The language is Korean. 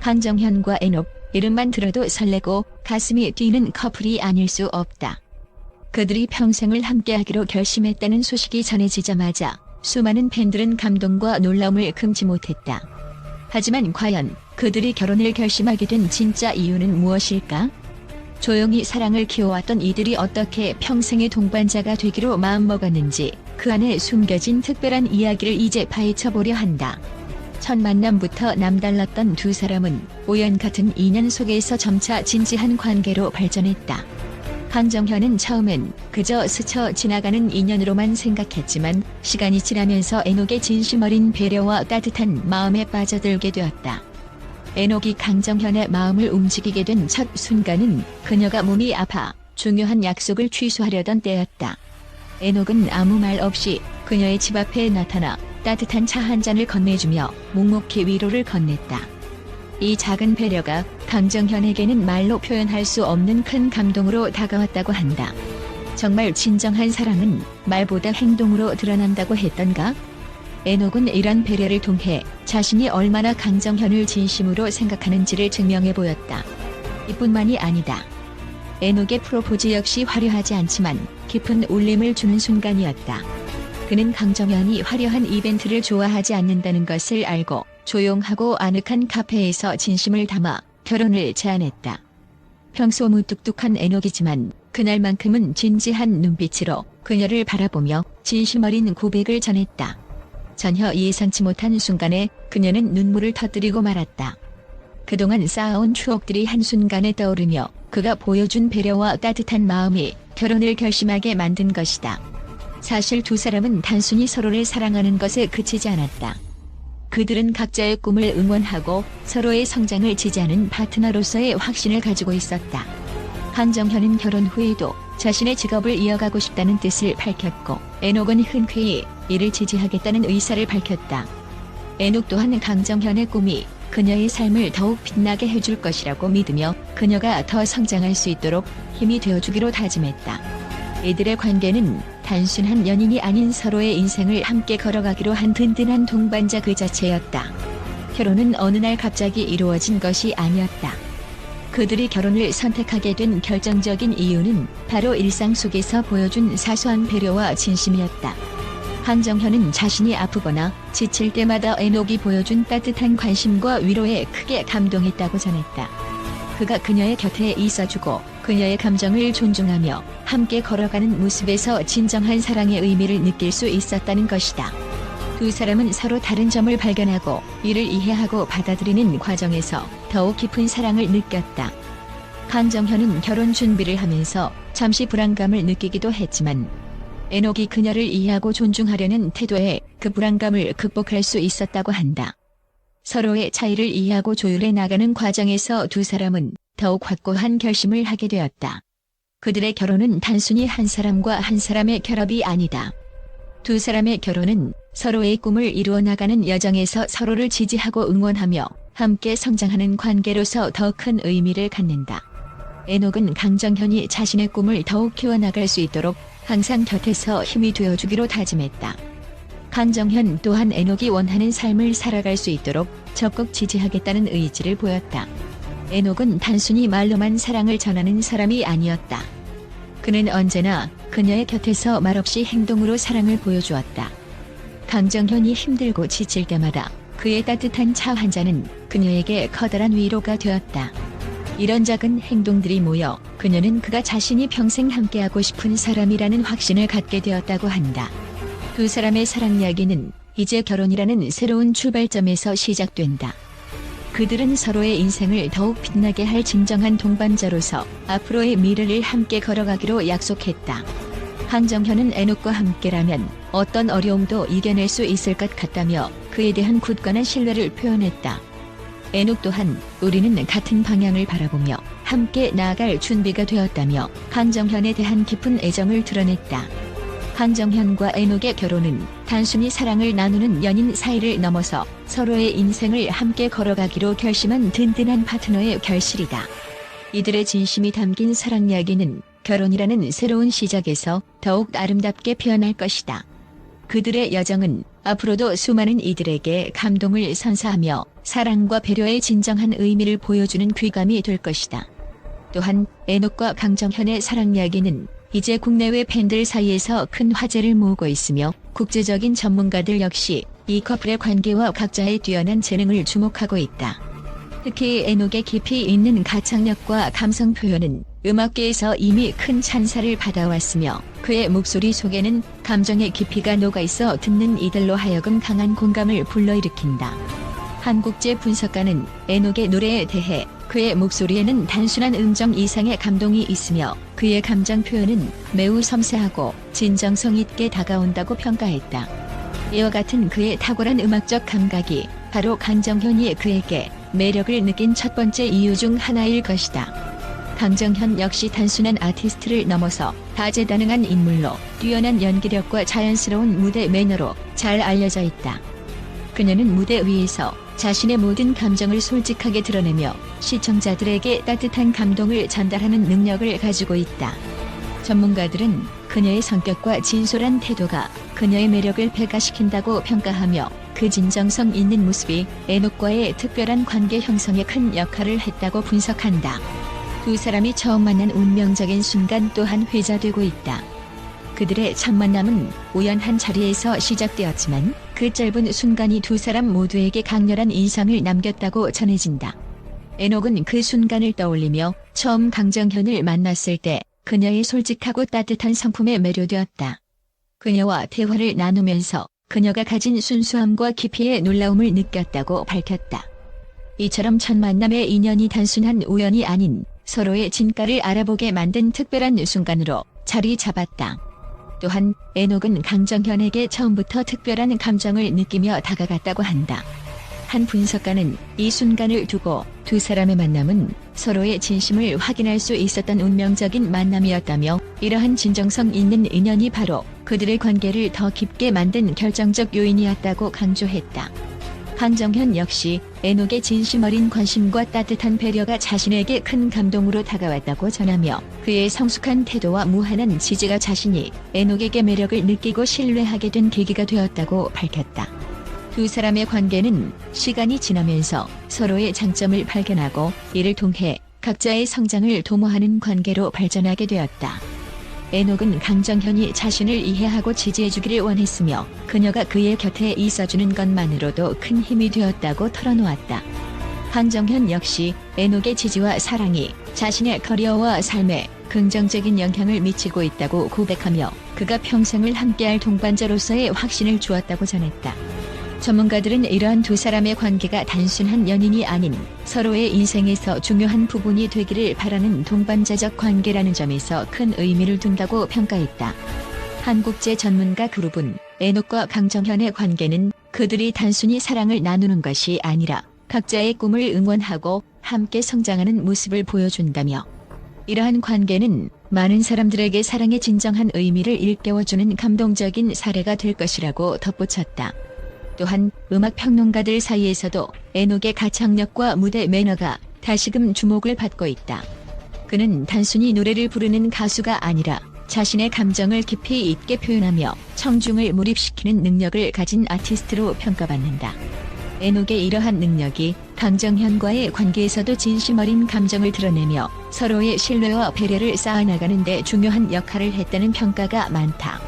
강정현과 에녹 이름만 들어도 설레고 가슴이 뛰는 커플이 아닐 수 없다. 그들이 평생을 함께하기로 결심했다는 소식이 전해지자마자 수많은 팬들은 감동과 놀라움을 금치 못했다. 하지만 과연 그들이 결혼을 결심하게 된 진짜 이유는 무엇일까? 조용히 사랑을 키워왔던 이들이 어떻게 평생의 동반자가 되기로 마음먹었는지 그 안에 숨겨진 특별한 이야기를 이제 파헤쳐보려 한다. 첫 만남부터 남달랐던 두 사람은 우연 같은 인연 속에서 점차 진지한 관계로 발전했다. 강정현은 처음엔 그저 스쳐 지나가는 인연으로만 생각했지만 시간이 지나면서 에녹의 진심 어린 배려와 따뜻한 마음에 빠져들게 되었다. 에녹이 강정현의 마음을 움직이게 된 첫 순간은 그녀가 몸이 아파 중요한 약속을 취소하려던 때였다. 에녹은 아무 말 없이 그녀의 집 앞에 나타나 따뜻한 차 한 잔을 건네주며 묵묵히 위로를 건넸다. 이 작은 배려가 강정현에게는 말로 표현할 수 없는 큰 감동으로 다가왔다고 한다. 정말 진정한 사랑은 말보다 행동으로 드러난다고 했던가? 에녹은 이런 배려를 통해 자신이 얼마나 강정현을 진심으로 생각하는지를 증명해 보였다. 이뿐만이 아니다. 에녹의 프로포즈 역시 화려하지 않지만 깊은 울림을 주는 순간이었다. 그는 강정현이 화려한 이벤트를 좋아하지 않는다는 것을 알고 조용하고 아늑한 카페에서 진심을 담아 결혼을 제안했다. 평소 무뚝뚝한 에녹이지만 그날만큼은 진지한 눈빛으로 그녀를 바라보며 진심 어린 고백을 전했다. 전혀 예상치 못한 순간에 그녀는 눈물을 터뜨리고 말았다. 그동안 쌓아온 추억들이 한순간에 떠오르며 그가 보여준 배려와 따뜻한 마음이 결혼을 결심하게 만든 것이다. 사실 두 사람은 단순히 서로를 사랑하는 것에 그치지 않았다. 그들은 각자의 꿈을 응원하고 서로의 성장을 지지하는 파트너로서의 확신을 가지고 있었다. 강정현은 결혼 후에도 자신의 직업을 이어가고 싶다는 뜻을 밝혔고 에녹은 흔쾌히 이를 지지하겠다는 의사를 밝혔다. 에녹 또한 강정현의 꿈이 그녀의 삶을 더욱 빛나게 해줄 것이라고 믿으며 그녀가 더 성장할 수 있도록 힘이 되어주기로 다짐했다. 이들의 관계는 단순한 연인이 아닌 서로의 인생을 함께 걸어가기로 한 든든한 동반자 그 자체였다. 결혼은 어느 날 갑자기 이루어진 것이 아니었다. 그들이 결혼을 선택하게 된 결정적인 이유는 바로 일상 속에서 보여준 사소한 배려와 진심이었다. 한정현은 자신이 아프거나 지칠 때마다 에녹이 보여준 따뜻한 관심과 위로에 크게 감동했다고 전했다. 그가 그녀의 곁에 있어주고 그녀의 감정을 존중하며 함께 걸어가는 모습에서 진정한 사랑의 의미를 느낄 수 있었다는 것이다. 두 사람은 서로 다른 점을 발견하고 이를 이해하고 받아들이는 과정에서 더욱 깊은 사랑을 느꼈다. 강정현은 결혼 준비를 하면서 잠시 불안감을 느끼기도 했지만 에녹이 그녀를 이해하고 존중하려는 태도에 그 불안감을 극복할 수 있었다고 한다. 서로의 차이를 이해하고 조율해 나가는 과정에서 두 사람은 더욱 확고한 결심을 하게 되었다. 그들의 결혼은 단순히 한 사람과 한 사람의 결합이 아니다. 두 사람의 결혼은 서로의 꿈을 이루어 나가는 여정에서 서로를 지지하고 응원하며 함께 성장하는 관계로서 더 큰 의미를 갖는다. 에녹은 강정현이 자신의 꿈을 더욱 키워나갈 수 있도록 항상 곁에서 힘이 되어주기로 다짐했다. 강정현 또한 에녹이 원하는 삶을 살아갈 수 있도록 적극 지지하겠다는 의지를 보였다. 에녹은 단순히 말로만 사랑을 전하는 사람이 아니었다. 그는 언제나 그녀의 곁에서 말없이 행동으로 사랑을 보여주었다. 강정현이 힘들고 지칠 때마다 그의 따뜻한 차 한 잔은 그녀에게 커다란 위로가 되었다. 이런 작은 행동들이 모여 그녀는 그가 자신이 평생 함께하고 싶은 사람이라는 확신을 갖게 되었다고 한다. 두 사람의 사랑 이야기는 이제 결혼이라는 새로운 출발점에서 시작된다. 그들은 서로의 인생을 더욱 빛나게 할 진정한 동반자로서 앞으로의 미래를 함께 걸어가기로 약속했다. 한정현은 에녹과 함께라면 어떤 어려움도 이겨낼 수 있을 것 같다며 그에 대한 굳건한 신뢰를 표현했다. 에녹 또한 우리는 같은 방향을 바라보며 함께 나아갈 준비가 되었다며 강정현에 대한 깊은 애정을 드러냈다. 강정현과 에녹의 결혼은 단순히 사랑을 나누는 연인 사이를 넘어서 서로의 인생을 함께 걸어가기로 결심한 든든한 파트너의 결실이다. 이들의 진심이 담긴 사랑 이야기는 결혼이라는 새로운 시작에서 더욱 아름답게 표현할 것이다. 그들의 여정은 앞으로도 수많은 이들에게 감동을 선사하며 사랑과 배려의 진정한 의미를 보여주는 귀감이 될 것이다. 또한 에녹과 강정현의 사랑 이야기는 이제 국내외 팬들 사이에서 큰 화제를 모으고 있으며 국제적인 전문가들 역시 이 커플의 관계와 각자의 뛰어난 재능을 주목하고 있다. 특히 에녹의 깊이 있는 가창력과 감성 표현은 음악계에서 이미 큰 찬사를 받아왔으며 그의 목소리 속에는 감정의 깊이가 녹아 있어 듣는 이들로 하여금 강한 공감을 불러일으킨다. 한국제 분석가는 에녹의 노래에 대해 그의 목소리에는 단순한 음정 이상의 감동이 있으며 그의 감정 표현은 매우 섬세하고 진정성 있게 다가온다고 평가했다. 이와 같은 그의 탁월한 음악적 감각이 바로 강정현이 그에게 매력을 느낀 첫 번째 이유 중 하나일 것이다. 강정현 역시 단순한 아티스트를 넘어서 다재다능한 인물로 뛰어난 연기력과 자연스러운 무대 매너로 잘 알려져 있다. 그녀는 무대 위에서 자신의 모든 감정을 솔직하게 드러내며 시청자들에게 따뜻한 감동을 전달하는 능력을 가지고 있다. 전문가들은 그녀의 성격과 진솔한 태도가 그녀의 매력을 배가시킨다고 평가하며 그 진정성 있는 모습이 에녹과의 특별한 관계 형성에 큰 역할을 했다고 분석한다. 두 사람이 처음 만난 운명적인 순간 또한 회자되고 있다. 그들의 첫 만남은 우연한 자리에서 시작되었지만 그 짧은 순간이 두 사람 모두에게 강렬한 인상을 남겼다고 전해진다. 에녹은 그 순간을 떠올리며 처음 강정현을 만났을 때 그녀의 솔직하고 따뜻한 성품에 매료되었다. 그녀와 대화를 나누면서 그녀가 가진 순수함과 깊이의 놀라움을 느꼈다고 밝혔다. 이처럼 첫 만남의 인연이 단순한 우연이 아닌 서로의 진가를 알아보게 만든 특별한 순간으로 자리 잡았다. 또한 에녹은 강정현에게 처음부터 특별한 감정을 느끼며 다가갔다고 한다. 한 분석가는 이 순간을 두고 두 사람의 만남은 서로의 진심을 확인할 수 있었던 운명적인 만남이었다며 이러한 진정성 있는 인연이 바로 그들의 관계를 더 깊게 만든 결정적 요인이었다고 강조했다. 강정현 역시 에녹의 진심 어린 관심과 따뜻한 배려가 자신에게 큰 감동으로 다가왔다고 전하며 그의 성숙한 태도와 무한한 지지가 자신이 에녹에게 매력을 느끼고 신뢰하게 된 계기가 되었다고 밝혔다. 두 사람의 관계는 시간이 지나면서 서로의 장점을 발견하고 이를 통해 각자의 성장을 도모하는 관계로 발전하게 되었다. 에녹은 강정현이 자신을 이해하고 지지해주기를 원했으며 그녀가 그의 곁에 있어주는 것만으로도 큰 힘이 되었다고 털어놓았다. 강정현 역시 에녹의 지지와 사랑이 자신의 커리어와 삶에 긍정적인 영향을 미치고 있다고 고백하며 그가 평생을 함께할 동반자로서의 확신을 주었다고 전했다. 전문가들은 이러한 두 사람의 관계가 단순한 연인이 아닌 서로의 인생에서 중요한 부분이 되기를 바라는 동반자적 관계라는 점에서 큰 의미를 둔다고 평가했다. 한국제 전문가 그룹은 에녹과 강정현의 관계는 그들이 단순히 사랑을 나누는 것이 아니라 각자의 꿈을 응원하고 함께 성장하는 모습을 보여준다며 이러한 관계는 많은 사람들에게 사랑의 진정한 의미를 일깨워주는 감동적인 사례가 될 것이라고 덧붙였다. 또한 음악 평론가들 사이에서도 에녹의 가창력과 무대 매너가 다시금 주목을 받고 있다. 그는 단순히 노래를 부르는 가수가 아니라 자신의 감정을 깊이 있게 표현하며 청중을 몰입시키는 능력을 가진 아티스트로 평가받는다. 에녹의 이러한 능력이 강정현과의 관계에서도 진심 어린 감정을 드러내며 서로의 신뢰와 배려를 쌓아나가는 데 중요한 역할을 했다는 평가가 많다.